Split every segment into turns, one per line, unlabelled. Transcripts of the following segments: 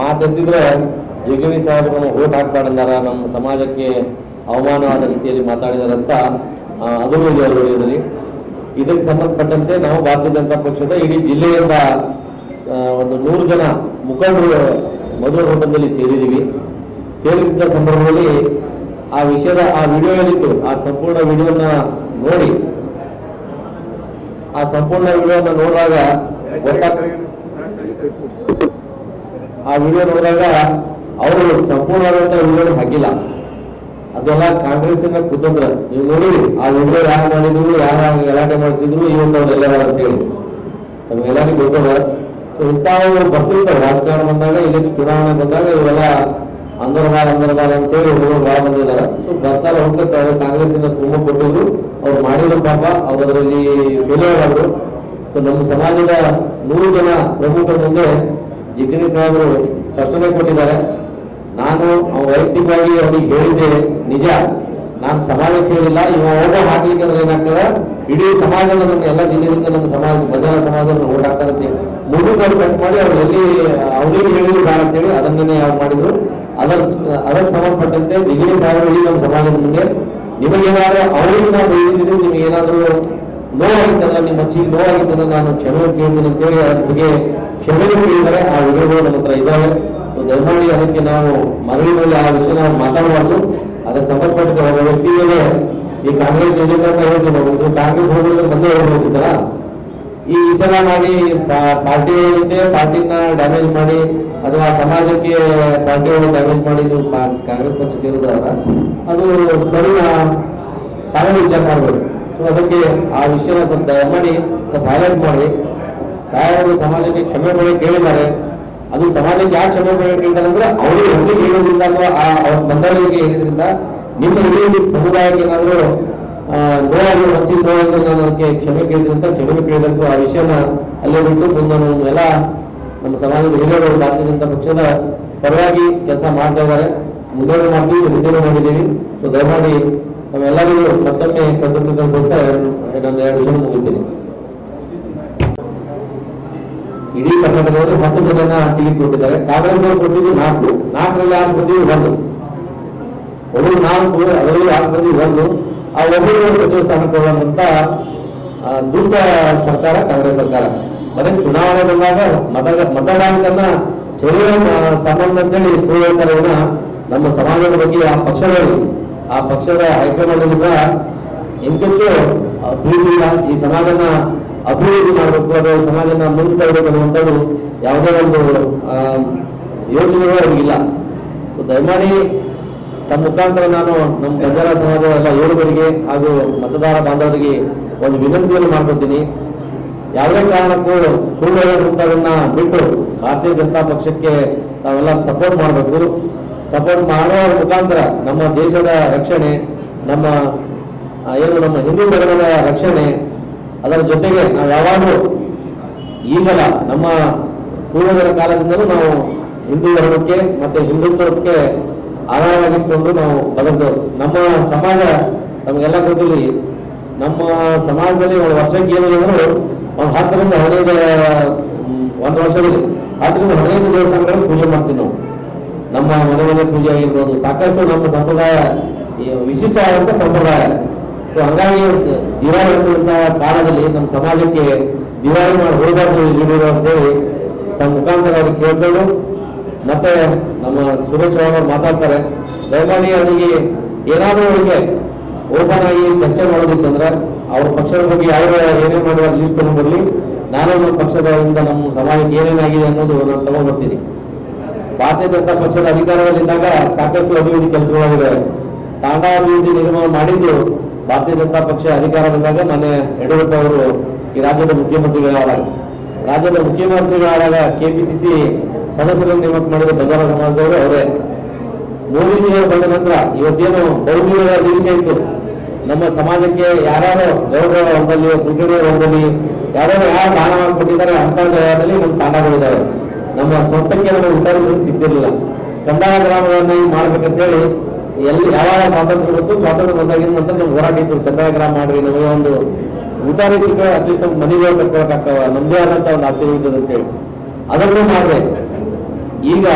ಮಾತೆತ್ತಿದ್ರೆ ಜಗವಿ ಸಾಹೇಬರು ನಮ್ಮ ಓಟ್ ಹಾಕ್ಬಾರ್ದಾರ ನಮ್ಮ ಸಮಾಜಕ್ಕೆ ಅವಮಾನವಾದ ರೀತಿಯಲ್ಲಿ ಮಾತಾಡಿದಾರಂತ ಅವ್ರ ಇದಕ್ಕೆ ಸಂಬಂಧಪಟ್ಟಂತೆ ನಾವು ಭಾರತೀಯ ಜನತಾ ಪಕ್ಷದ ಇಡೀ ಜಿಲ್ಲೆಯಿಂದ ಒಂದು ನೂರು ಜನ ಮುಖಂಡರು ಮಧುರ ರೂಪದಲ್ಲಿ ಸೇರಿದ್ದೀವಿ. ಸೇರಿದ್ದ ಸಂದರ್ಭದಲ್ಲಿ ಆ ವಿಷಯದ, ಆ ವಿಡಿಯೋ ಏನಿತ್ತು, ಆ ಸಂಪೂರ್ಣ ವಿಡಿಯೋನ ನೋಡಿ. ಆ ಸಂಪೂರ್ಣ ವಿಡಿಯೋನ ನೋಡಿದಾಗ ಆ ವಿಡಿಯೋ ನೋಡಿದಾಗ ಅವರು ಸಂಪೂರ್ಣವಾದಂತ ವಿಡಿಯೋ ಹಾಕಿಲ್ಲ. ಅದೆಲ್ಲ ಕಾಂಗ್ರೆಸ್ಸಿನ ಕುತಂತ್ರ. ನೀವು ನೋಡಿ, ಆ ವಿಡಿಯೋ ಯಾರು ಮಾಡಿದ್ರು, ಯಾರು ಗಲಾಟೆ ಮಾಡಿಸಿದ್ರು ಇವತ್ತು ಅವ್ರೆಲ್ಲ ಅಂತೇಳಿ ತಮಗೆಲ್ಲರಿಗೂ ಗೊತ್ತದ? ಇಂಥವು ಬರ್ತಿರ್ತಾರೆ. ರಾಜಕಾರಣ ಬಂದಾಗ ಇಲ್ಲಿ ಚುನಾವಣೆ ಬಂದಾಗ ಇವೆಲ್ಲ ಅಂದರ್ಬಾಲ್ ಅಂದರ್ಬಾಲ್ ಅಂತೇಳಿ ಹುಡುಗರು ಭಾಳ ಬಂದಿದ್ದಾರೆ. ಸೊ, ಬರ್ತಾರೆ ಕಾಂಗ್ರೆಸ್ ಕಾಂಗ್ರೆಸ್ಸಿನ ತುಂಬ ಕೊಟ್ಟಿದ್ರು. ಅವ್ರು ಮಾಡಿದ್ರು ಪಾಪ ಅವರಲ್ಲಿ ಫೇಲಿಯರ್ ಆದ್ರು ಸೊ, ನಮ್ಮ ಸಮಾಜದ ನೂರು ಜನ ಪ್ರಮುಖರ ಮುಂದೆ ಜಿಗ್ನಿ ಸಾಹೇಬರು ಕಷ್ಟನೇ ಕೊಟ್ಟಿದ್ದಾರೆ. ನಾನು ವೈಯಕ್ತಿಕವಾಗಿ ಅವ್ರಿಗೆ ಹೇಳಿದ್ದೆ ನಿಜ. ನಾನು ಸಮಾಜಕ್ಕೆ ಹೇಳಿಲ್ಲ. ಇವ ಓಟ ಹಾಕ್ಲಿಕ್ಕೆ ಅಂದ್ರೆ ಏನಾಗ್ತದೆ? ಇಡೀ ಸಮಾಜದ ನನ್ನ ಎಲ್ಲ ಜಿಲ್ಲೆಯಿಂದ ನನ್ನ ಸಮಾಜ ಭಜನಾ ಸಮಾಜವನ್ನು ಓಟ್ ಹಾಕ್ತಾರೆ ಅಂತ ಮೂರು ಮಾಡಿ ಕಟ್ ಮಾಡಿ ಅವ್ರು ಎಲ್ಲಿ, ಅವ್ರಿಗೆ ಹೇಳಿದ್ರು ಬೇಡ ಅಂತೇಳಿ ಅದನ್ನೇ ಅವ್ರು ಮಾಡಿದ್ರು. ಅದರ ಅದಕ್ಕೆ ಸಂಬಂಧಪಟ್ಟಂತೆ ಜಿಗಿಣಿ ಸಾಹೇಬರು ಈ ನಮ್ಮ ಸಮಾಜದ ಮುಂದೆ. ನಿಮಗೇನಾದ್ರೂ ಅವರಿಗೆ ನಾವು ಹೇಳಿದ್ರೆ ನಿಮಗೆ ನೋವಾಗಿತ್ತಲ್ಲ ನಿಮ್ಮ ಲೋ ನೋವಾಗಿತ್ತಂದ್ರೆ ನಾನು ಕ್ಷಮೆ ಕೇಳ್ತೀನಿ ಅಂತೇಳಿ ಬಗ್ಗೆ ಕ್ಷಮೆ ಕೇಳಿದರೆ ಆ ವಿಡಿಯೋಗಳು ನಮ್ಮ ಹತ್ರ ಇದ್ದಾವೆ ದಯಮಾಡಿ ಅದಕ್ಕೆ ನಾವು ಮರಳಿ ಮೇಲೆ ಆ ವಿಷಯ ನಾವು ಮಾತಾಡಬಾರ್ದು. ಅದಕ್ಕೆ ಸಂಬಂಧಪಟ್ಟ ಒಬ್ಬ ವ್ಯಕ್ತಿ ಮೇಲೆ ಈ ಕಾಂಗ್ರೆಸ್ ಏಜೆಂಟ್ ಅಂತ ಹೇಳ್ತೀವಿ ಕಾಂಗ್ರೆಸ್ ಹೋಗೋದ್ರೆ ಬಂದೇ ಹೋಗ್ಬೇಕಿತ್ತಲ್ಲ ಈ ಈ ಮಾಡಿ ಪಾರ್ಟಿ ಏನಿದೆ ಪಾರ್ಟಿನ ಡ್ಯಾಮೇಜ್ ಮಾಡಿ, ಅಥವಾ ಸಮಾಜಕ್ಕೆ ಪಾರ್ಟಿ ಡ್ಯಾಮೇಜ್ ಮಾಡಿ ನೀವು ಕಾಂಗ್ರೆಸ್ ಪಕ್ಷ ಸೇರಿದಾರ ಅದು ಸರಿ ತಾವೇ ವಿಚಾರ ಮಾಡಬೇಕು. ಅದಕ್ಕೆ ಆ ವಿಷಯನ ಸ್ವಲ್ಪ ದಯಮಾಡಿ ಸ್ವಲ್ಪ ಹೈಲೈಟ್ ಮಾಡಿ. ಸಾಯವರು ಸಮಾಜಕ್ಕೆ ಕ್ಷಮೆ ಮಾಡಿ ಕೇಳಿದ್ದಾರೆ. ಅದು ಸಮಾಜಕ್ಕೆ ಯಾಕೆ ಕ್ಷಮೆ ಮಾಡಿ ಕೇಳಿದ್ದಾರೆ ಅಂದ್ರೆ ಅವರಿಗೆ ಒಟ್ಟಿಗೆ ಹೇಳೋದ್ರಿಂದ ಅಥವಾ ಆ ಅವ್ರ ಬಂದವರಿಗೆ ಹೇಳಿದ್ರಿಂದ ನಿಮ್ಮ ಇಡೀ ಸಮುದಾಯಕ್ಕೆ ಏನಾದರೂ ನೋವಾಗಿ ಮನಸ್ಸಿಗೆ ನೋವಾಗಿ ನಾನು ಅದಕ್ಕೆ ಕ್ಷಮೆ ಕೇಳಿದ್ರಿಂದ ಕ್ಷಮೆ ಕೇಳಿದ್ರೆ ಆ ವಿಷಯನ ಅಲ್ಲೇ ಬಿಟ್ಟು ನಾವು ಎಲ್ಲ ನಮ್ಮ ಸಮಾಜದ ಹಿರಿಯರು ಭಾರತೀಯ ಜನತಾ ಪಕ್ಷದ ಪರವಾಗಿ ಕೆಲಸ ಮಾಡ್ತಾ ಇದ್ದಾರೆ. ಮುಂದೆ ಮಾಡಿ ಮುಂದೆ ಮಾಡಿದ್ದೀವಿ. ದಯಮಾಡಿ ನಾವೆಲ್ಲರಿಗೂ ಮತ್ತೊಮ್ಮೆ ಕೃತಜ್ಞತೆ ಕೊಟ್ಟ ಇನ್ನೊಂದು ಎರಡು ಜನ ಮುಗಿತೀನಿ. ಇಡೀ ಕರ್ನಾಟಕದಲ್ಲಿ ಹತ್ತು ಜನ ಟಿಕೆಟ್ ಕೊಟ್ಟಿದ್ದಾರೆ. ಕಾಂಗ್ರೆಸ್ ಕೊಟ್ಟಿದ್ದು ನಾಲ್ಕು. ನಾಲ್ಕರಲ್ಲಿ ಆರು ಮಂದಿ ಒಂದು. ಒಬ್ಬರು ನಾಲ್ಕು, ಅದರಲ್ಲಿ ಆರು ಮಂದಿ ಒಂದು. ಆ ಒಬ್ಬರು ಸಚಿವ ಸ್ಥಾನ ಕೊಡುವಂತ ದುಷ್ಟ ಸರ್ಕಾರ ಕಾಂಗ್ರೆಸ್ ಸರ್ಕಾರ. ಮತ್ತೆ ಚುನಾವಣೆ ಬಂದಾಗ ಮತ, ಮತದಾನಕನ್ನ ಸರಿಯ ಸಂಬಂಧ ಅಂತೇಳಿ ಸುಳ್ಳು ಹೇಳ್ತಾರೆ ನಮ್ಮ ಸಮಾಜದ ಬಗ್ಗೆ ಆ ಪಕ್ಷದಲ್ಲಿ ಆ ಪಕ್ಷದ ಹೈಕಮಾಂಡ್ ಸಹ ಪ್ರೀತಿ ಇಲ್ಲ ಈ ಸಮಾಜನ ಅಭಿವೃದ್ಧಿ ಮಾಡಬೇಕು ಈ ಸಮಾಜನ ಮುಂದೆ ತರಬೇಕು ಅನ್ನುವಂಥದ್ದು ಯಾವುದೇ ಒಂದು ಯೋಚನೆಗಳು ಅವ್ರಿಗಿಲ್ಲ ದಯಮಾಡಿ ತಮ್ಮ ಮುಖಾಂತರ ನಾನು ನಮ್ಮ ಪ್ರಜಾರ ಸಮಾಜದ ಎಲ್ಲ ಯೋಧರಿಗೆ ಹಾಗೂ ಮತದಾರ ಬಾಂಧವರಿಗೆ ಒಂದು ವಿನಂತಿಯನ್ನು ಮಾಡ್ಕೊತೀನಿ. ಯಾವುದೇ ಕಾರಣಕ್ಕೂ ಸುಳ್ಳು ಹೇಳುವಂಥದನ್ನ ಬಿಟ್ಟು ಭಾರತೀಯ ಜನತಾ ಪಕ್ಷಕ್ಕೆ ತಾವೆಲ್ಲ ಸಪೋರ್ಟ್ ಮಾಡಬೇಕು. ಸಪೋರ್ಟ್ ಮಾಡುವ ಮುಖಾಂತರ ನಮ್ಮ ದೇಶದ ರಕ್ಷಣೆ, ನಮ್ಮ ಏನು ನಮ್ಮ ಹಿಂದೂ ಧರ್ಮದ ರಕ್ಷಣೆ, ಅದರ ಜೊತೆಗೆ ನಾವು ಯಾವಾಗಲೂ ಈಗಲ್ಲ ನಮ್ಮ ಪೂರ್ವಜರ ಕಾಲದಿಂದಲೂ ನಾವು ಹಿಂದೂ ಧರ್ಮಕ್ಕೆ ಮತ್ತೆ ಹಿಂದುತ್ವಕ್ಕೆ ಆಧಾರವಾಗಿಟ್ಕೊಂಡು ನಾವು ಬದಲು ನಮ್ಮ ಸಮಾಜ ನಮಗೆಲ್ಲ ಗೊತ್ತಿಲ್ಲ ನಮ್ಮ ಸಮಾಜದಲ್ಲಿ ಒಂದು ವರ್ಷಕ್ಕೆ ಏನಿದೆ ಒಂದು ಹತ್ತರಿಂದ ಹದಿನೈದು ಒಂದು ವರ್ಷದಲ್ಲಿ ಹತ್ತರಿಂದ ಹದಿನೈದು ದೇವಸ್ಥಾನಗಳಲ್ಲಿ ಪೂಜೆ ಮಾಡ್ತೀವಿ ನಾವು. ನಮ್ಮ ಮನೆ ಮನೆ ಪೂಜೆ ಆಗಿರ್ಬೋದು, ಸಾಕಷ್ಟು ನಮ್ಮ ಸಂಪ್ರದಾಯ ವಿಶಿಷ್ಟವಾದಂಥ ಸಂಪ್ರದಾಯ. ಸೊ ಹಂಗಾಗಿ ದಿವಾಳಿ ಇರುವಂತಹ ಕಾಲದಲ್ಲಿ ನಮ್ಮ ಸಮಾಜಕ್ಕೆ ದಿವಾಳಿ ಮಾಡಿ ಹೋಗಬಾರ್ದು ಇಲ್ಲಿರೋ ಅಂತೇಳಿ ತಮ್ಮ ಮುಖಾಂತರ ಅವ್ರಿಗೆ ಕೇಳ್ಕೊಂಡು, ಮತ್ತೆ ನಮ್ಮ ಸುರೇಶ್ ಅವರು ಮಾತಾಡ್ತಾರೆ. ದಯಮಾಡಿ ಅವರಿಗೆ ಏನಾದರೂ ಅವರಿಗೆ ಓಪನ್ ಆಗಿ ಚರ್ಚೆ ಮಾಡೋದಿತ್ತಂದ್ರೆ ಅವ್ರ ಪಕ್ಷದ ಬಗ್ಗೆ ಯಾವ ಏನೇ ಮಾಡುವ ಲಿಸ್ಟ್ ತಗೊಂಡ್ಬರ್ಲಿ ನಾನು ನಮ್ಮ ಪಕ್ಷದಿಂದ ನಮ್ಮ ಸಮಾಜಕ್ಕೆ ಏನೇನಾಗಿದೆ ಅನ್ನೋದು ನಾನು ತಗೊಂಡ್ಬರ್ತೀನಿ ಭಾರತೀಯ ಜನತಾ ಪಕ್ಷದ ಅಧಿಕಾರದಲ್ಲಿದ್ದಾಗ ಸಾಕಷ್ಟು ಅಭಿವೃದ್ಧಿ ಕೆಲಸಗಳಾಗಿದೆ ತಾಂಡಾ ಅಭಿವೃದ್ಧಿ ನಿರ್ಮಾಣ ಮಾಡಿದ್ದು ಭಾರತೀಯ ಜನತಾ ಪಕ್ಷ ಅಧಿಕಾರ ಬಂದಾಗ ಮೊನ್ನೆ ಯಡಿಯೂರಪ್ಪ ಅವರು ಈ ರಾಜ್ಯದ ಮುಖ್ಯಮಂತ್ರಿಗಳಾದಾಗ. ರಾಜ್ಯದ ಮುಖ್ಯಮಂತ್ರಿಗಳಾದಾಗ ಕೆಪಿಸಿಸಿ ಸದಸ್ಯರನ್ನು ನೇಮಕ ಮಾಡಿದ ಬಂಗಾರ ಸಮಾಜದವರು ಅವರೇ. ಮೋದಿಜಿಯವರು ಬಂದ ನಂತರ ಇವತ್ತೇನು ಬಹುಮೂಲ್ಯದ ನಿರೀಕ್ಷೆ ಇತ್ತು. ನಮ್ಮ ಸಮಾಜಕ್ಕೆ ಯಾರ್ಯಾರು ಗೌರವ ಹೊಂದಲಿ ಕ್ರಿಕೆಟ್ ಹೊಂದಲಿ, ಯಾರ್ಯಾರು ಯಾರು ದಾನ ಕೊಟ್ಟಿದ್ದಾರೆ ಅಂತ ಒಂದು ನಮ್ಮ ತಾಂಡಗಳಿದ್ದಾವೆ ನಮ್ಮ ಸ್ವಂತಕ್ಕೆ ನಮಗೆ ಉತ್ತರಿಸಲು ಸಿಗ್ತಿರ್ಲಿಲ್ಲ. ಕಂದಾಯ ಗ್ರಾಮಗಳನ್ನು ಮಾಡ್ಬೇಕಂತೇಳಿ ಎಲ್ಲಿ ಯಾವಾಗ ಸ್ವಾತಂತ್ರ್ಯ ಬಂತು, ಸ್ವಾತಂತ್ರ್ಯ ಬಂದಾಗಿನ ನಂತರ ನಮ್ಗೆ ಹೋರಾಟ ಇತ್ತು. ಕಂದಾಯ ಗ್ರಾಮ ಮಾಡ್ರಿ, ನಮಗೆ ಒಂದು ಉತ್ತಾರಿ ಸಿಕ್ಕ ಅಟ್ಲೀಸ್ಟ್ ನಮ್ಮ ಮನೆಗಳು ನಮ್ಮದೇ ಆದಂತ ಒಂದು ಆಸ್ತಿ ಅಂತ ಅಂತೇಳಿ. ಅದನ್ನು ಮಾಡಬೇಕು ಈಗ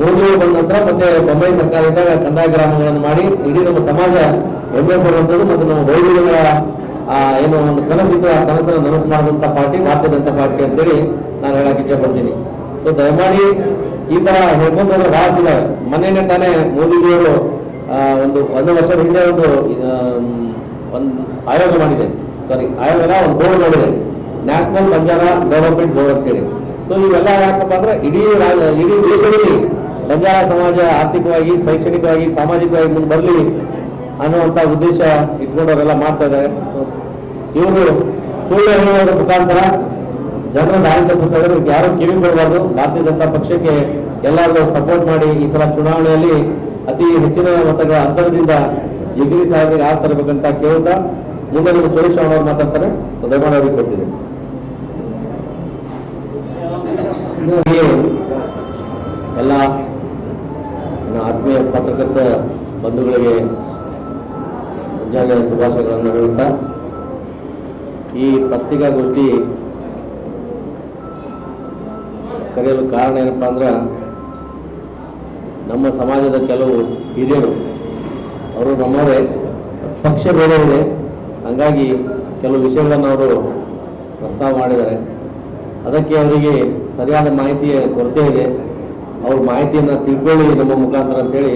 ಮೋದಿ ಬಂದ ನಂತರ ಮತ್ತೆ ಬೊಂಬೈ ಸರ್ಕಾರ ಇದ್ದಾಗ ಕಂದಾಯ ಗ್ರಾಮಗಳನ್ನು ಮಾಡಿ ಇಡೀ ನಮ್ಮ ಸಮಾಜ ಹೆಮ್ಮೆ ಪಡುವಂಥದ್ದು ಮತ್ತು ನಮ್ಮ ವೈದ್ಯಗಳ ಏನೋ ಒಂದು ಕನಸಿತ್ತು, ಆ ಕನಸನ್ನು ನನಸು ಮಾಡಿದಂತ ಪಾರ್ಟಿ, ಭಾರತೀಯ ಪಾರ್ಟಿ ಅಂತೇಳಿ ನಾನು ಹೇಳಕ್ ಇಚ್ಛೆ ಪಡ್ತೀನಿ. ಸೊ ದಯಮಾಡಿ ಈ ತರ ಹೇಳ್ಕೊಂಡು ಬಹಳ ದಿನ ಮೊನ್ನೆನೆ ತಾನೇ ಮೋದಿಜಿಯವರು ಒಂದು ಒಂದು ವರ್ಷದ ಹಿಂದೆ ಒಂದು ಒಂದು ಆಯೋಗ ಮಾಡಿದೆ. ಸಾರಿ ಆಯೋಗನ ಒಂದು ಬೋರ್ಡ್ ಮಾಡಿದೆ. ನ್ಯಾಷನಲ್ ಬಂಜಾರ ಡೆವಲಪ್ಮೆಂಟ್ ಬೋರ್ಡ್ ಅಂತೇಳಿ. ಸೊ ಇವೆಲ್ಲ ಯಾಕಪ್ಪ ಅಂದ್ರೆ ಇಡೀ ಇಡೀ ದೇಶದಲ್ಲಿ ಬಂಜಾರ ಸಮಾಜ ಆರ್ಥಿಕವಾಗಿ, ಶೈಕ್ಷಣಿಕವಾಗಿ, ಸಾಮಾಜಿಕವಾಗಿ ಮುಂದೆ ಬರಲಿ ಅನ್ನುವಂತ ಉದ್ದೇಶ ಇಟ್ಕೊಂಡವರೆಲ್ಲ ಮಾಡ್ತಾ ಇದ್ದಾರೆ. ಇವರು ಸುಳ್ಳು ಹೇಳುವುದರ ಮುಖಾಂತರ ಜನರ ದಾರಿ ತಪ್ಪಿಸ್ತಾರೆ ಯಾರು ಕಿವಿ ಕೊಡಬಾರ್ದು ಭಾರತೀಯ ಜನತಾ ಪಕ್ಷಕ್ಕೆ ಎಲ್ಲರೂ ಸಪೋರ್ಟ್ ಮಾಡಿ ಈ ಸಲ ಚುನಾವಣೆಯಲ್ಲಿ ಅತಿ ಹೆಚ್ಚಿನ ಮತಗಳ ಅಂತರದಿಂದ ಜಿಗಿರಿ ಸಾಹೇಬರಿಗೆ ಆ ತರಬೇಕಂತ ಕೇಳ್ತಾ ಮುಂದೆ ನೀವು ಸುರೇಶ್ ಅವರು ಮಾತಾಡ್ತಾರೆ. ದಯಮಾಡಿ ಕೊಡ್ತೀನಿ ಎಲ್ಲ ಆತ್ಮೀಯ ಪತ್ರಕರ್ತ ಬಂಧುಗಳಿಗೆ ಮುಂಜಾನೆ ಶುಭಾಶಯಗಳನ್ನು ಹೇಳುತ್ತಾ ಈ ಪತ್ರಿಕಾಗೋಷ್ಠಿ ಕರೆಯಲು ಕಾರಣ ಏನಪ್ಪ ಅಂದ್ರೆ ನಮ್ಮ ಸಮಾಜದ ಕೆಲವು ಹಿರಿಯರು, ಅವರು ನಮ್ಮವರೇ, ಪಕ್ಷ ಬೇರೆ ಇದೆ ಹಂಗಾಗಿ ಕೆಲವು ವಿಷಯಗಳನ್ನು ಅವರು ಪ್ರಸ್ತಾವ ಮಾಡಿದ್ದಾರೆ. ಅದಕ್ಕೆ ಅವರಿಗೆ ಸರಿಯಾದ ಮಾಹಿತಿಯ ಕೊರತೆ ಇದೆ. ಅವ್ರ ಮಾಹಿತಿಯನ್ನು ತಿಳ್ಕೊಳ್ಳಿ ನಮ್ಮ ಮುಖಾಂತರ ಅಂತೇಳಿ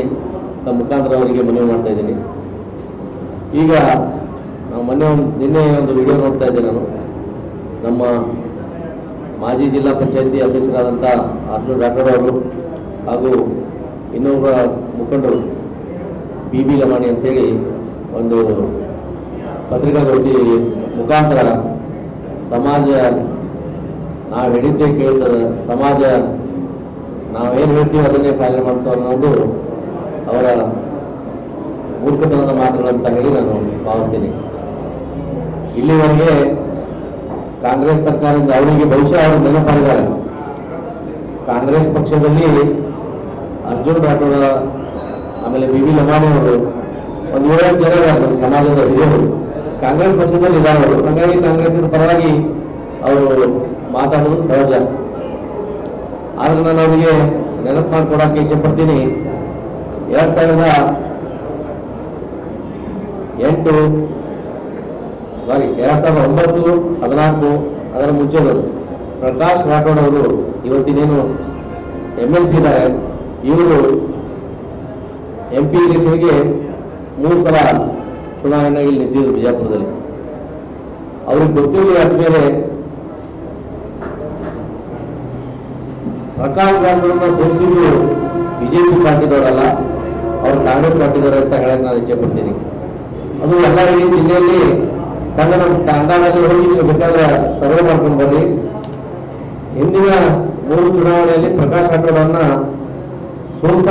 ತಮ್ಮ ಮುಖಾಂತರ ಅವರಿಗೆ ಮನವಿ ಮಾಡ್ತಾ ಇದ್ದೀನಿ. ಈಗ ನಾವು ಮೊನ್ನೆ ಒಂದು ನಿನ್ನೆ ಒಂದು ವಿಡಿಯೋ ನೋಡ್ತಾ ಇದ್ದೆ ನಾನು. ನಮ್ಮ ಮಾಜಿ ಜಿಲ್ಲಾ ಪಂಚಾಯಿತಿ ಅಧ್ಯಕ್ಷರಾದಂಥ ಅರ್ಜುನ್ ರಾಠೋಡ್ ಅವರು ಹಾಗೂ ಇನ್ನೊಬ್ಬ ಮುಖಂಡರು ಬಿ ಬಿ ಲಮಾಣಿ ಅಂತೇಳಿ ಒಂದು ಪತ್ರಿಕಾಗೋಷ್ಠಿ ಮುಖಾಂತರ ಸಮಾಜ ನಾವು ಹೇಳಿದ್ದೆ ಕೇಳ್ತದೆ, ಸಮಾಜ ನಾವೇನು ಹೇಳ್ತೀವಿ ಅದನ್ನೇ ಪಾಲನೆ ಮಾಡ್ತಾವೆ ಅನ್ನೋದು ಅವರ ಮೂರ್ಖತನದ ಮಾತುಗಳಂತ ಹೇಳಿ ನಾನು ಭಾವಿಸ್ತೀನಿ. ಇಲ್ಲಿವರೆಗೆ ಕಾಂಗ್ರೆಸ್ ಸರ್ಕಾರದಿಂದ ಅವರಿಗೆ ಬಹುಶಃ ಅವರು ನೆನಪಾಗಿದ್ದಾರೆ ಕಾಂಗ್ರೆಸ್ ಪಕ್ಷದಲ್ಲಿ ಅರ್ಜುನ್ ರಾಠೋಡ, ಆಮೇಲೆ ಬಿ ವಿ ಲಮಾಣಿಯವರು ಒಂದು ಏಳು ಜನ ನಮ್ಮ ಸಮಾಜದ ಹಿರಿಯರು. ಕಾಂಗ್ರೆಸ್ ಪಕ್ಷದಲ್ಲಿ ಇದ್ದಾರೆ ಅವರು. ಹಾಗಾಗಿ ಕಾಂಗ್ರೆಸ್ನ ಪರವಾಗಿ ಅವರು ಮಾತಾಡೋದು ಸಹಜ. ಆದ್ರೆ ನಾನು ಅವರಿಗೆ ನೆನಪು ಮಾಡ್ಕೊಡಕ್ಕೆ ಇಚ್ಛೆ ಪಡ್ತೀನಿ. ಎರಡ್ ಸಾವಿರದ ಎಂಟು ಸಾರಿ ಎರಡ್ ಸಾವಿರದ ಒಂಬತ್ತು, ಹದಿನಾಲ್ಕು, ಅದರ ಮುಂಚೆದವರು ಪ್ರಕಾಶ್ ರಾಠೋಡ್ ಅವರು ಇವತ್ತಿನೇನು ಎಂ ಎಲ್ ಸಿ ಇದ್ದಾರೆ ಇವರು ಎಂ ಪಿ ಎಲೆಕ್ಷನ್ಗೆ ಮೂರು ಸಲ ಚುನಾವಣೆಗೆ ನಿಂತಿದ್ರು ಬಿಜಾಪುರದಲ್ಲಿ. ಅವ್ರಿಗೆ ಗೊತ್ತಿರಲಿ ಆದ್ಮೇಲೆ ಪ್ರಕಾಶ್ ರಾಠೋಡ್ನ ಸೋಲಿಸಿದ್ರು ಬಿಜೆಪಿ ಪಾರ್ಟಿದವರಲ್ಲ, ಅವ್ರು ಕಾಂಗ್ರೆಸ್ ಪಾರ್ಟಿದವರು ಅಂತ ಹೇಳಕ್ ನಾನು ಇಚ್ಛೆ ಪಡ್ತೀನಿ. ಅದು ಎಲ್ಲ ಜಿಲ್ಲೆಯಲ್ಲಿ ಸಣ್ಣ ನಮ್ಮ ತಂಡದಲ್ಲಿ ಹೋಗಿ ಬೇಕಾದ್ರೆ ಸರ್ವೆ ಮಾಡ್ಕೊಂಡು ಬರ್ರಿ ಹಿಂದಿನ ಮೂರು ಚುನಾವಣೆಯಲ್ಲಿ ಪ್ರಕಾಶ್ ರಾಠೋಡ್ ಸೋಲ್ಸ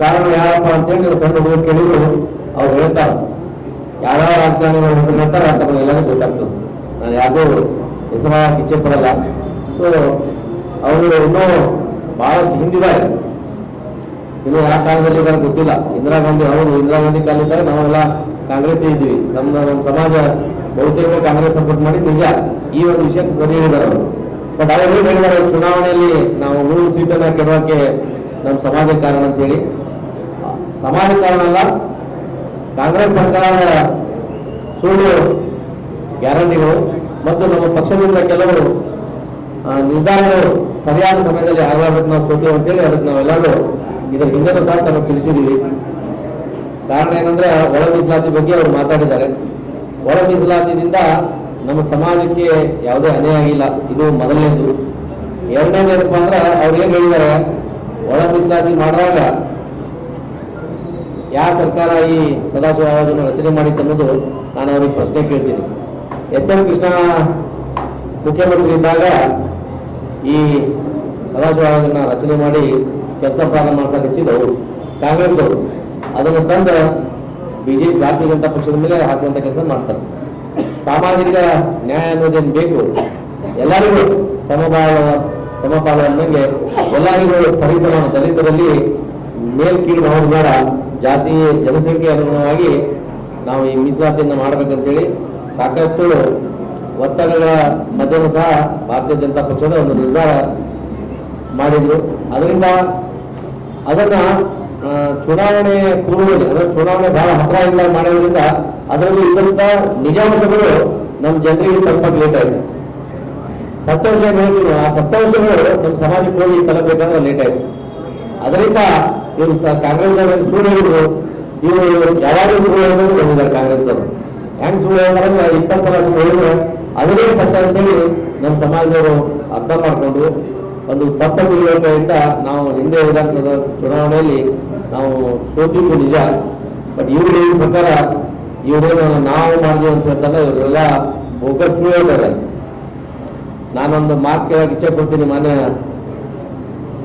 ಕಾರಣ ಯಾರಪ್ಪ ಅಂತೇಳಿ ನೀವು ಸಣ್ಣ ಹುಡುಗರು ಕೇಳಿದ್ರು. ಅವ್ರು ಹೇಳ್ತಾರೆ ಯಾರ್ಯಾವ ರಾಜಕಾರಣಿಗಳ ಹೆಸರು ಹೇಳ್ತಾರೆ ತಮಗೆ ಎಲ್ಲರಿಗೂ ಗೊತ್ತಾಗ್ತದೆ. ನಾನು ಯಾರಿಗೂ ಹೆಸರು ಇಚ್ಛೆ ಪಡಲ್ಲ ಸೊ ಅವರು ಇನ್ನೂ ಬಹಳ ಹಿಂದಿದ್ದಾರೆ. ಇನ್ನು ಯಾವ ಕಾಲದಲ್ಲಿ ಗೊತ್ತಿಲ್ಲ. ಇಂದಿರಾ ಗಾಂಧಿ ಅವರು ಇಂದಿರಾ ಗಾಂಧಿ ಕಾಲಿದ್ದಾರೆ ನಾವೆಲ್ಲ ಕಾಂಗ್ರೆಸ್ ಇದ್ವಿ ನಮ್ಮ ನಮ್ಮ ಸಮಾಜ ಬಹುತೇಕ ಕಾಂಗ್ರೆಸ್ ಸಪೋರ್ಟ್ ಮಾಡಿ ನಿಜ. ಈ ಒಂದು ವಿಷಯಕ್ಕೆ ಸರಿ ಹೇಳಿದಾರೆ ಅವರು. ಬಟ್ ಅವರು ಹೇಳಿದಾರೆ ಚುನಾವಣೆಯಲ್ಲಿ ನಾವು ಮೂರು ಸೀಟನ್ನ ಕೆಡೋಕೆ ನಮ್ಮ ಸಮಾಜ ಕಾರಣ ಅಂತೇಳಿ. ಸಮಾಜ ಕಾರಣ ಅಲ್ಲ, ಕಾಂಗ್ರೆಸ್ ಸರ್ಕಾರದ ಸುಳ್ಳು, ಗ್ಯಾರಂಟಿಗಳು ಮತ್ತು ನಮ್ಮ ಪಕ್ಷದಿಂದ ಕೆಲವರು ನಿರ್ಧಾರಗಳು ಸರಿಯಾದ ಸಮಯದಲ್ಲಿ ಆಗಬೇಕು ನಾವು ಸೋತೇವೆ ಅಂತೇಳಿ ಅದಕ್ಕೆ ನಾವೆಲ್ಲರೂ ಇದರ ಹಿಂದೆನೂ ಸಹ ತಮಗೆ ತಿಳಿಸಿದ್ದೀವಿ. ಕಾರಣ ಏನಂದ್ರೆ ಒಳ ಮೀಸಲಾತಿ ಬಗ್ಗೆ ಅವರು ಮಾತಾಡಿದ್ದಾರೆ. ಒಳ ಮೀಸಲಾತಿನಿಂದ ನಮ್ಮ ಸಮಾಜಕ್ಕೆ ಯಾವುದೇ ಅನ್ಯಾಯ ಆಗಿಲ್ಲ. ಇದು ಮೊದಲನೇದು. ಎರಡನೇದಪ್ಪ ಅಂದ್ರೆ ಅವ್ರು ಏನ್ ಹೇಳಿದ್ದಾರೆ? ಒಳ ಮೀಸಲಾತಿ ಮಾಡಿದಾಗ ಯಾವ ಸರ್ಕಾರ ಈ ಸದಾಶಿವ ಆಯೋಜನೆ ರಚನೆ ಮಾಡಿತ್ತು ಅನ್ನೋದು ನಾನು ಅವ್ರಿಗೆ ಪ್ರಶ್ನೆ ಕೇಳ್ತೀನಿ. ಎಸ್ ಎಂ ಕೃಷ್ಣ ಮುಖ್ಯಮಂತ್ರಿ ಇದ್ದಾಗ ಈ ಸದಾಶಿವ ಆಯೋಗನ ರಚನೆ ಮಾಡಿ ಕೆಲಸ ಪ್ರಾರಂಭ ಮಾಡ್ಸಕ್ಕೆ ಕಾಂಗ್ರೆಸ್ ಕಾಂಗ್ರೆಸ್ದವರು. ಅದನ್ನು ತಂದು ಬಿಜೆಪಿ ಭಾರತೀಯ ಜನತಾ ಪಕ್ಷದ ಮೇಲೆ ಹಾಕುವಂತ ಕೆಲಸ ಮಾಡ್ತಾರೆ. ಸಾಮಾಜಿಕ ನ್ಯಾಯ ಅನ್ನೋದೇನು ಬೇಕು? ಎಲ್ಲರಿಗೂ ಸಮಭಾವ ಸಮಪಾಲ ಅನ್ನಂಗೆ ಎಲ್ಲರಿಗೂ ಸರಿಸಮಾನ ದಲಿತರಲ್ಲಿ ಮೇಲ್ ಕೀಳು ಮಾಡೋದು ಬೇಡ ಜಾತಿ ಜನಸಂಖ್ಯೆ ಅನುಗುಣವಾಗಿ ನಾವು ಈ ಮೀಸಲಾತಿಯನ್ನು ಮಾಡ್ಬೇಕಂತೇಳಿ ಸಾಕಷ್ಟು ಒತ್ತಡಗಳ ಮಧ್ಯನೂ ಸಹ ಭಾರತೀಯ ಜನತಾ ಪಕ್ಷದ ಒಂದು ನಿರ್ಧಾರ ಮಾಡಿದ್ರು. ಅದರಿಂದ ಅದನ್ನ ಚುನಾವಣೆ ಪೂರ್ವದಲ್ಲಿ, ಅಂದ್ರೆ ಚುನಾವಣೆ ಬಹಳ ಹತ್ರ ಇಲ್ಲ ಮಾಡೋದ್ರಿಂದ ಅದರಲ್ಲಿ ಇದ್ದಂತ ನಿಜಾಂಶಗಳು ನಮ್ಮ ಜನರಿಗೆ ತಲುಪಕ್ಕೆ ಲೇಟ್ ಆಯ್ತು. ಸತ್ಯಾಂಶ ಹೇಳ್ತೀವಿ ಆ ಸತ್ಯಾಂಶಗಳು ನಮ್ಮ ಸಮಾಜಕ್ಕೆ ಹೋಗಿ ತಲುಪಬೇಕಂದ್ರೆ ಲೇಟ್ ಆಯ್ತು. ಅದರಿಂದ ಇವರು ಸ- ಕಾಂಗ್ರೆಸ್ದವರು ಸುಳ್ಳು ಹೇಳಿದ್ರು? ಇವರು ಯಾವಾಗಲೂ ಸುಳ್ಳು ಹೇಳೋದು ಬಂದಿದ್ದಾರೆ ಕಾಂಗ್ರೆಸ್ದವರು ಹೆಂಗ್ ಸುಳ್ಳು ಇಪ್ಪತ್ತು ಸಲ ಸುಳ್ಳು ಹೇಳಿದ್ರೆ ಸತ್ತ ಸತ್ಯ ಅಂತೇಳಿ ನಮ್ಮ ಸಮಾಜದವರು ಅರ್ಥ ಮಾಡಿಕೊಂಡು ಒಂದು ತಪ್ಪ ತಿಳುವಳಿಕೆಯಿಂದ ನಾವು ಹಿಂದೆ ವಿಧಾನಸಭಾ ಚುನಾವಣೆಯಲ್ಲಿ ನಾವು ಸೋತಿದ್ದು ನಿಜ ಬಟ್ ಇವ್ರು ಹೇಳಿದ ಪ್ರಕಾರ, ಇವರೇನು ನಾವು ಮಾಡಿದ್ವಿ ಅಂತ ಹೇಳ್ತಾರೆ ಇವರೆಲ್ಲ ಬೋಗಸ್ ಸುಳ್ಳು ಹೇಳ್ತಾರೆ ನಾನೊಂದು ಮಾರ್ಕ್ ಕೇಳಕ್ಕೆ ಇಚ್ಛೆ ಕೊಡ್ತೀನಿ ಮಾನ್ಯ.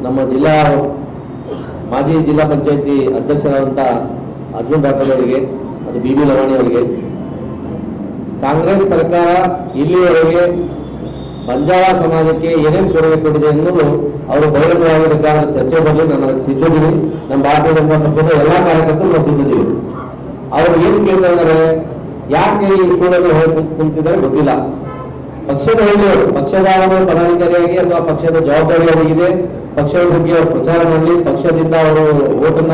ನಮ್ಮ ಜಿಲ್ಲಾ, ಮಾಜಿ ಜಿಲ್ಲಾ ಪಂಚಾಯತಿ ಅಧ್ಯಕ್ಷರಾದಂಥ ಅರ್ಜುನ್ ರಾಠೋಡ್ ಅವರಿಗೆ, ಅದು ಬಿ ಬಿ ಲವಾಣಿ ಅವರಿಗೆ, ಕಾಂಗ್ರೆಸ್ ಸರ್ಕಾರ ಇಲ್ಲಿಯವರೆಗೆ ಬಂಜಾರ ಸಮಾಜಕ್ಕೆ ಏನೇನು ಕೊಡುಗೆ ಕೊಟ್ಟಿದೆ ಎನ್ನುವುದು ಅವರು ಬಹಿರಂಗವಾಗಿರಬೇಕಾದ ಚರ್ಚೆ ಬಗ್ಗೆ ನಾನು ಅದಕ್ಕೆ ನಮ್ಮ ಭಾರತೀಯ ಜನತಾ ಪಕ್ಷದ ಎಲ್ಲ ಕಾರ್ಯಕರ್ತರು ನಾವು ಸಿದ್ಧಿದ್ದೀವಿ ಅವರು ಏನು ಕೇಳ್ತಾ ಯಾಕೆ ಈ ಸ್ಕೂಲಲ್ಲಿ ಹೋಗಿ ಕುಂತಿದ್ದಾರೆ ಗೊತ್ತಿಲ್ಲ. ಪಕ್ಷದ ಹೇಳಿ ಪಕ್ಷದ ಪದಾಧಿಕಾರಿಯಾಗಿ ಅಥವಾ ಪಕ್ಷದ ಜವಾಬ್ದಾರಿಯಾಗಿದೆ ಪಕ್ಷದ ಬಗ್ಗೆ ಅವರು ಪ್ರಚಾರ ಮಾಡಲಿ ಪಕ್ಷದಿಂದ ಅವರು ಓಟನ್ನ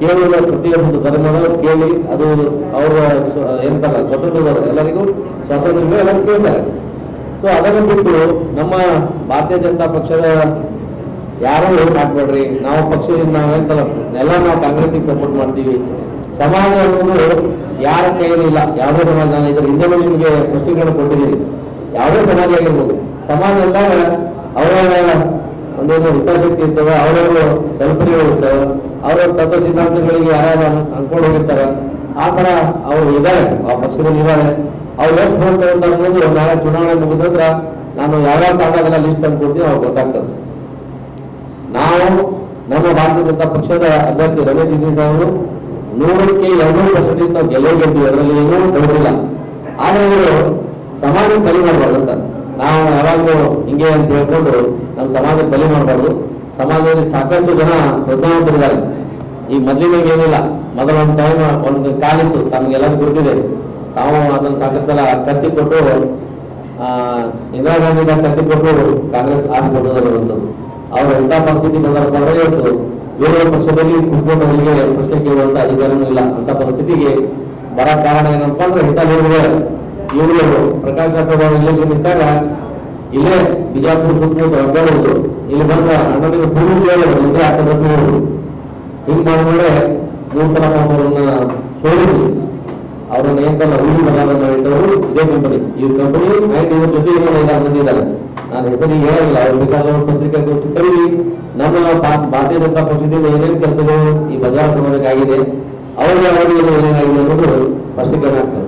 ಕೇಳುವ ಪ್ರತಿಯೊಂದು ಧರ್ಮದವರು ಕೇಳಿ, ಅದು ಅವರ ಎಂತಲ್ಲ, ಸ್ವತಂತ್ರದವರು. ಎಲ್ಲರಿಗೂ ಸ್ವಾತಂತ್ರ್ಯ ಎಲ್ಲರೂ ಕೇಳ್ತಾರೆ. ಸೊ ಅದನ್ನು ಬಿಟ್ಟು ನಮ್ಮ ಭಾರತೀಯ ಜನತಾ ಪಕ್ಷದ ಯಾರು ಓಟ್ ಹಾಕ್ಬೇಡ್ರಿ. ನಾವು ಪಕ್ಷದಿಂದ ನಾವೆಂತಲ್ಲ ಎಲ್ಲ ನಾವು ಕಾಂಗ್ರೆಸ್ಸಿಗೆ ಸಪೋರ್ಟ್ ಮಾಡ್ತೀವಿ. ಸಮಾಜ ಯಾರ ಕೈಯಲ್ಲಿ ಇಲ್ಲ, ಯಾವುದೇ ಸಮಾಜ ನಾನು ಇದ್ರ ಹಿಂದೆ ನಿಮಗೆ ಪುಸ್ತಕಗಳನ್ನು ಕೊಟ್ಟಿದ್ದೀನಿ. ಯಾವುದೇ ಸಮಾಜ ಆಗಿರ್ಬೋದು. ಸಮಾಜ ಅಂದಾಗ ಅವರ ಒಂದೇನು ಹಿತಾಸಕ್ತಿ ಇರ್ತವೆ ಅವರವರು ಕಲ್ಪನೆಗಳು ಇರ್ತವೆ ಅವರ ತತ್ವ ಸಿದ್ಧಾಂತಗಳಿಗೆ ಯಾರು ಅನ್ಕೊಂಡು ಹೋಗಿರ್ತಾರೆ. ಆ ಥರ ಅವರು ಇದ್ದಾರೆ, ಆ ಪಕ್ಷದಲ್ಲಿ ಇದ್ದಾರೆ ಅವ್ರು ಎಷ್ಟು ಹೋಗ್ತಾ ಅನ್ನೋದು ನಾಳೆ ಚುನಾವಣೆ ಮುಗಿದ್ರ ನಾನು ಯಾವ್ಯಾವ ತಾಂಡಗಳ ಲಿಸ್ಟ್ ತಂದು ಅವ್ರಿಗೆ ಗೊತ್ತಾಗ್ತದೆ. ನಾವು ನಮ್ಮ ಭಾರತೀಯ ಜನತಾ ಪಕ್ಷದ ಅಭ್ಯರ್ಥಿ ರಮೇಶ್ ಜಿಗೇಶ್ ಅವರು ನೂರಕ್ಕೆ ಎರಡು ಪರ್ಸೆಂಟೇಜ್ ನಾವು ಅದರಲ್ಲಿ ಏನೂ ಇಲ್ಲ. ಆದ್ರೆ ಅವರು ಸಮಾಜ ಬಲಿ ಮಾಡಬಾರ್ದು ಅಂತ. ನಾವು ಯಾವಾಗಲೂ ಹಿಂಗೆ ಅಂತ ಹೇಳ್ಕೊಂಡು ನಮ್ಮ ಸಮಾಜ ಬಲಿ ಮಾಡಬಾರ್ದು. ಸಮಾಜದಲ್ಲಿ ಸಾಕಷ್ಟು ಜನ ಪ್ರಜ್ಞಾವಂತರಿದ್ದಾರೆ ಈ ಮೊದಲಿನಾಗ ಏನಿಲ್ಲ. ಮೊದಲ ಒಂದು ಟೈಮ್ ಒಂದು ಕಾಲಿತ್ತು. ತಮಗೆಲ್ಲ ಗೊತ್ತಿದೆ. ತಾವು ಅದನ್ನು ಸಾಕಷ್ಟು ಸಲ ಕತ್ತಿ ಕೊಟ್ಟು ಆ, ಇಂದಿರಾ ಗಾಂಧಿನ ಕತ್ತಿ ಕೊಟ್ಟು ಕಾಂಗ್ರೆಸ್ ಆರಿಸಿಕೊಳ್ಳುವಂಥದ್ದು ಅವರು ಎಂಥ ಪರಿಸ್ಥಿತಿ ಬಂದಪ್ಪ ಅಂದ್ರೆ ಇವತ್ತು ಬೇರೆ ಪಕ್ಷದಲ್ಲಿ ಕುಟುಂಬದವರಿಗೆ ಪ್ರಶ್ನೆ ಕೇಳುವಂತ ಅಧಿಕಾರನೂ ಇಲ್ಲ. ಅಂತ ಪರಿಸ್ಥಿತಿಗೆ ಬರ ಕಾರಣ ಏನಪ್ಪಾ ಅಂದ್ರೆ ಹಿತ ಇವರು ಪ್ರಕಾಶ್ ಜಾಧವ್ ಇಲೆಕ್ಷನ್ ಇದ್ದಾಗ ಇಲ್ಲೇ ಬಿಜಾಪುರ ಸುತ್ತಮುತ್ತ ಅಡ್ಡಾಡುವುದು ಇಲ್ಲಿ ಬಂದ ಅಣ್ಣನಿಗೆ ಪೂರ್ವ ಇದ್ರೆ ಆಗ್ತದೆ ಹಿಂಗ್ ಮಾಡಿದ್ರೆ ನೂತನ ಸೋಲಿಸಿ ಏಕಲ್ಲ ಹುಡುಗಿ ಬಲಾರ ಮಾಡಿದವರು ಇದೇ ಕಂಪನಿ ಈ ಕಂಪನಿ ಐದು ಇವ್ರ ಜೊತೆ ಏನೋ ಐದಾರು ಮಂದಿ ನಾನು ಹೆಸರಿಗೆ ಹೇಳಲ್ಲ ಅವ್ರು ಬೇಕಾದವರು ಪತ್ರಿಕಾಗೋಷ್ಠಿ ಕರೀರಿ ನಮ್ಮ ಭಾರತೀಯ ಜನತಾ ಪಕ್ಷದಿಂದ ಏನೇನು ಕೆಲಸಗಳು ಈ ಬಜಾರ್ ಸಮಾಜಕ್ಕಾಗಿದೆ ಅವರಿಗೆ ಅವರಿಗೆ ಏನೇನಾಗಿದೆ ಅನ್ನೋದು ಸ್ಪಷ್ಟೀಕರಣ ಆಗ್ತದೆ.